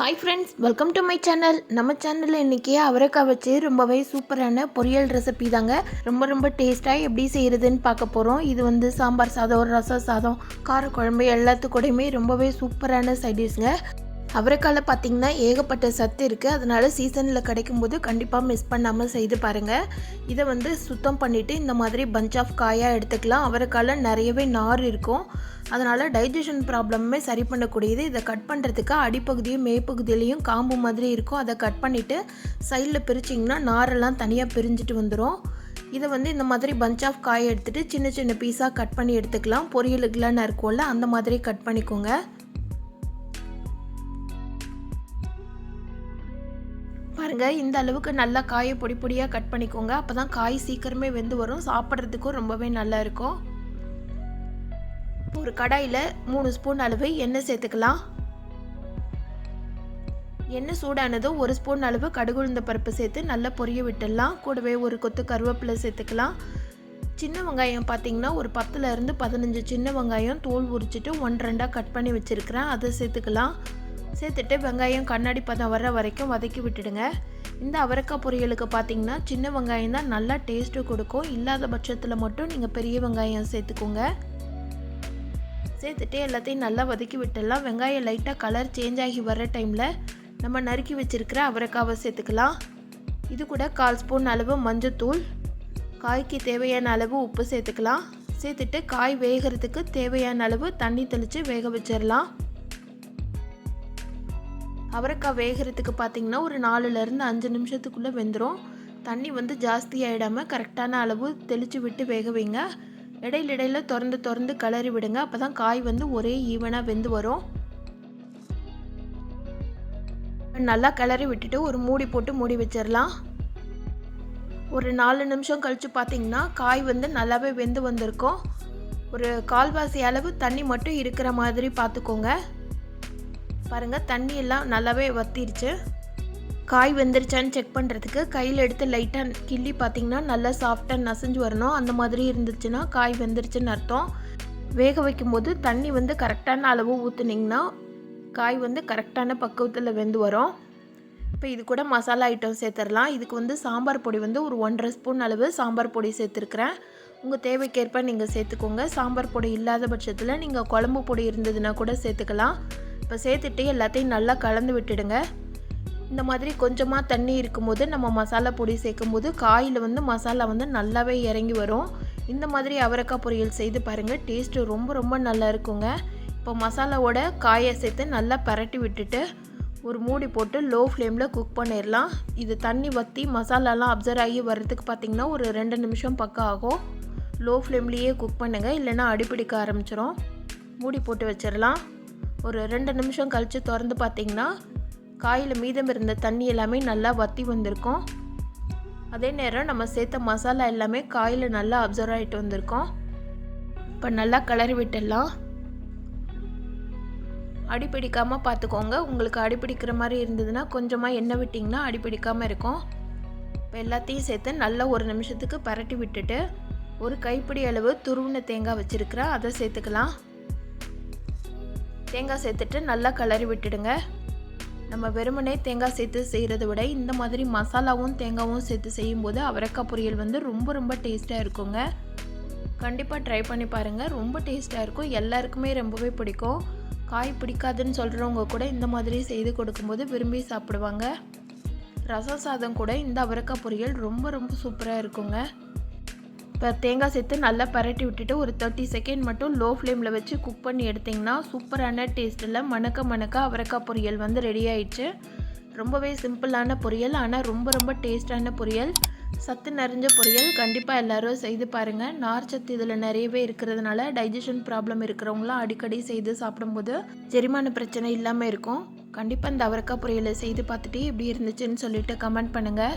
Hi friends welcome to my channel நம்ம சேனலில் இன்றைக்கி அவரைக்காய் வச்சு ரொம்பவே சூப்பரான பொரியல் ரெசிபி தாங்க. ரொம்ப ரொம்ப டேஸ்ட்டாக எப்படி செய்கிறதுன்னு பார்க்க போகிறோம் இது வந்து சாம்பார் சாதம் ரசம் சாதம் காரக்குழம்பு எல்லாத்துக்கூடையுமே ரொம்பவே சூப்பரான சைடிஷ்ங்க அவரைக்காயில் பார்த்தீங்கன்னா ஏகப்பட்ட சத்து இருக்குது அதனால் சீசனில் கிடைக்கும்போது கண்டிப்பாக மிஸ் பண்ணாமல் செய்து பாருங்கள் இதை வந்து சுத்தம் பண்ணிவிட்டு இந்த மாதிரி பஞ்ச் ஆஃப் காயாக எடுத்துக்கலாம். அவரைக்காயில் நிறையவே நார் இருக்கும். அதனால் டைஜஷன் ப்ராப்ளமே சரி பண்ணக்கூடியது. இதை கட் பண்ணுறதுக்கு அடிப்பகுதியும் மேற்பகுதியிலையும் காம்பு மாதிரி இருக்கும். அதை கட் பண்ணிவிட்டு சைடில் பிரிச்சிங்கன்னா நாரெல்லாம் தனியாக பிரிஞ்சுட்டு வந்துடும் இதை வந்து இந்த மாதிரி பஞ்ச் ஆஃப் காயை எடுத்துகிட்டு சின்ன சின்ன பீஸாக கட் பண்ணி எடுத்துக்கலாம். பொரியலுக்குலாம் இருக்கும்ல அந்த மாதிரி கட் பண்ணிக்கோங்க. பாருங்கள் இந்த அளவுக்கு நல்லா காயை பொடி பொடியாக கட் பண்ணிக்கோங்க. அப்போ தான் காய் சீக்கிரமே வெந்து வரும். சாப்பிட்றதுக்கும் ரொம்பவே நல்லா இருக்கும். ஒரு கடாயில் மூணு ஸ்பூன் அளவு எண்ணெய் சேர்த்துக்கலாம். எண்ணெய் சூடானதும் ஒரு ஸ்பூன் அளவு கடுகுழுந்த பருப்பு சேர்த்து நல்லா பொரிய விட்டுடலாம். கூடவே ஒரு கொத்து கருவேப்பிலை சேர்த்துக்கலாம். சின்ன வெங்காயம் பார்த்தீங்கன்னா ஒரு பத்துலேருந்து பதினஞ்சு சின்ன வெங்காயம் தோல் உரிச்சிட்டு ஒன் ரெண்டாக கட் பண்ணி வச்சுருக்கிறேன். அதை சேர்த்துக்கலாம். சேர்த்துட்டு வெங்காயம் கண்ணாடி பதம் வர்ற வரைக்கும் வதக்கி விட்டுடுங்க. இந்த அவரைக்காய் பொரியலுக்கு பார்த்தீங்கன்னா சின்ன வெங்காயம் தான் நல்லா டேஸ்ட்டு கொடுக்கும். இல்லாத பட்சத்தில் மட்டும் நீங்கள் பெரிய வெங்காயம் சேர்த்துக்கோங்க. சேர்த்துட்டு எல்லாத்தையும் நல்லா வதக்கி விட்டுடலாம். வெங்காயம் லைட்டாக கலர் சேஞ்ச் ஆகி வர்ற டைமில் நம்ம நறுக்கி வச்சுருக்கிற அவரைக்காவை சேர்த்துக்கலாம். இது கூட கால் ஸ்பூன் அளவு மஞ்சத்தூள் காய்க்கு தேவையான அளவு உப்பு சேர்த்துக்கலாம். சேர்த்துட்டு காய் வேகிறதுக்கு தேவையான அளவு தண்ணி தெளித்து வேக வச்சிடலாம். அவரைக்காய் வேகிறதுக்கு பார்த்திங்கன்னா ஒரு நாலுலேருந்து அஞ்சு நிமிஷத்துக்குள்ளே வெந்துடும் தண்ணி வந்து ஜாஸ்தி ஆகிடாமல் கரெக்டான அளவு தெளித்து விட்டு வேக வைங்க. இடையில இடையில திறந்து திறந்து கிளறி விடுங்க. அப்போ தான் காய் வந்து ஒரே ஈவனாக வெந்து வரும். நல்லா கிளறி விட்டுட்டு ஒரு மூடி போட்டு மூடி வச்சிடலாம் ஒரு நாலு நிமிஷம் கழித்து பார்த்தீங்கன்னா காய் வந்து நல்லாவே வெந்து வந்திருக்கும். ஒரு கால்வாசி அளவு தண்ணி மட்டும் இருக்கிற மாதிரி பார்த்துக்கோங்க பாருங்கள் தண்ணி எல்லாம் நல்லாவே வத்திருச்சு. காய் வெந்துருச்சான்னு செக் பண்ணுறதுக்கு கையில் எடுத்து லைட்டாக கிள்ளி பார்த்திங்கன்னா நல்லா சாஃப்டாக நசைஞ்சு வரணும். அந்த மாதிரி இருந்துச்சுன்னா காய் வெந்துருச்சுன்னு அர்த்தம். வேக வைக்கும்போது தண்ணி வந்து கரெக்டான அளவு ஊற்றுனீங்கன்னா காய் வந்து கரெக்டான பக்குவத்தில் வெந்து வரும். இப்போ இது கூட மசாலா ஐட்டம் சேர்த்துடலாம். இதுக்கு வந்து சாம்பார் பொடி வந்து ஒரு ஒன்றரை ஸ்பூன் அளவு சாம்பார் பொடி சேர்த்துருக்குறேன். உங்கள் தேவைக்கேற்ப நீங்கள் சேர்த்துக்கோங்க. சாம்பார் பொடி இல்லாத பட்சத்தில் நீங்கள் குழம்பு பொடி இருந்ததுன்னா கூட சேர்த்துக்கலாம். இப்போ சேர்த்துட்டு எல்லாத்தையும் நல்லா கலந்து விட்டுடுங்க. இந்த மாதிரி கொஞ்சமாக தண்ணி இருக்கும்போது நம்ம மசாலா பொடி சேர்க்கும் போது காயில் வந்து மசாலா வந்து நல்லாவே இறங்கி வரும். இந்த மாதிரி அவரைக்காய் பொரியல் செய்து பாருங்கள் டேஸ்ட்டு ரொம்ப ரொம்ப நல்லா இருக்குங்க. இப்போ மசாலாவோட காயை சேர்த்து நல்லா பரட்டி விட்டுட்டு ஒரு மூடி போட்டு லோ ஃப்ளேமில் குக் பண்ணிடலாம் இது தண்ணி வற்றி மசாலாலாம் அப்சர்வ் ஆகி வர்றதுக்கு பார்த்திங்கன்னா ஒரு ரெண்டு நிமிஷம் பக்கம் ஆகும். லோ ஃப்ளேம்லேயே குக் பண்ணுங்கள் இல்லைன்னா அடிப்பிடிக்க ஆரம்பிச்சிடும் மூடி போட்டு வச்சிடலாம் ஒரு ரெண்டு நிமிஷம் கழித்து திறந்து பார்த்திங்கன்னா காயில் மீதம் இருந்த தண்ணி எல்லாமே நல்லா வற்றி வந்திருக்கும். அதே நேரம் நம்ம சேர்த்த மசாலா எல்லாமே காயில் நல்லா அப்சர்வ் ஆகிட்டு வந்திருக்கோம். இப்போ நல்லா கிளறி விட்டுடலாம். அடிப்பிடிக்காமல் பார்த்துக்கோங்க. உங்களுக்கு அடிப்பிடிக்கிற மாதிரி இருந்ததுன்னா கொஞ்சமாக எண்ணெய் விட்டிங்கன்னா அடிப்பிடிக்காமல் இருக்கும். இப்போ எல்லாத்தையும் சேர்த்து நல்லா ஒரு நிமிஷத்துக்கு பரட்டி விட்டுட்டு ஒரு கைப்பிடி அளவு துருவின தேங்காய் வச்சுருக்கிறேன். அதை சேர்த்துக்கலாம். தேங்காய் சேர்த்துட்டு நல்லா கிளறி விட்டுடுங்க. நம்ம வெறுமனே தேங்காய் சேர்த்து செய்கிறத விட இந்த மாதிரி மசாலாவும் தேங்காவும் சேர்த்து செய்யும்போது அவரைக்காய் பொரியல் வந்து ரொம்ப ரொம்ப டேஸ்ட்டாக இருக்குங்க. கண்டிப்பாக ட்ரை பண்ணி பாருங்கள் ரொம்ப டேஸ்ட்டாக இருக்கும். எல்லாருக்குமே ரொம்பவே பிடிக்கும். காய் பிடிக்காதுன்னு சொல்கிறவங்க கூட இந்த மாதிரி செய்து கொடுக்கும்போது விரும்பி சாப்பிடுவாங்க. ரசம் சாதம் கூட இந்த அவரக்காய் பொரியல் ரொம்ப ரொம்ப சூப்பராக இருக்குங்க. இப்போ தேங்காய் சேர்த்து நல்லா பரட்டி விட்டுட்டு ஒரு தேர்ட்டி செகண்ட் மட்டும் லோ ஃப்ளேமில் வச்சு குக் பண்ணி எடுத்திங்கன்னா சூப்பரான டேஸ்ட்டில் மணக்க மணக்க அவரைக்காய் பொரியல் வந்து ரெடி ஆயிடுச்சு. ரொம்பவே சிம்பிளான பொரியல் ஆனால் ரொம்ப ரொம்ப டேஸ்டான பொரியல். சத்து நிறைஞ்ச பொரியல். கண்டிப்பாக எல்லோரும் செய்து பாருங்கள் நார் சத்து இதில் நிறையவே இருக்கிறதுனால டைஜஷன் ப்ராப்ளம் இருக்கிறவங்களாம் அடிக்கடி செய்து சாப்பிடும்போது செரிமான பிரச்சனை இல்லாமல் இருக்கும். கண்டிப்பாக இந்த அவரக்காய் பொரியலை செய்து பார்த்துட்டு எப்படி இருந்துச்சுன்னு சொல்லிட்டு கமெண்ட் பண்ணுங்கள்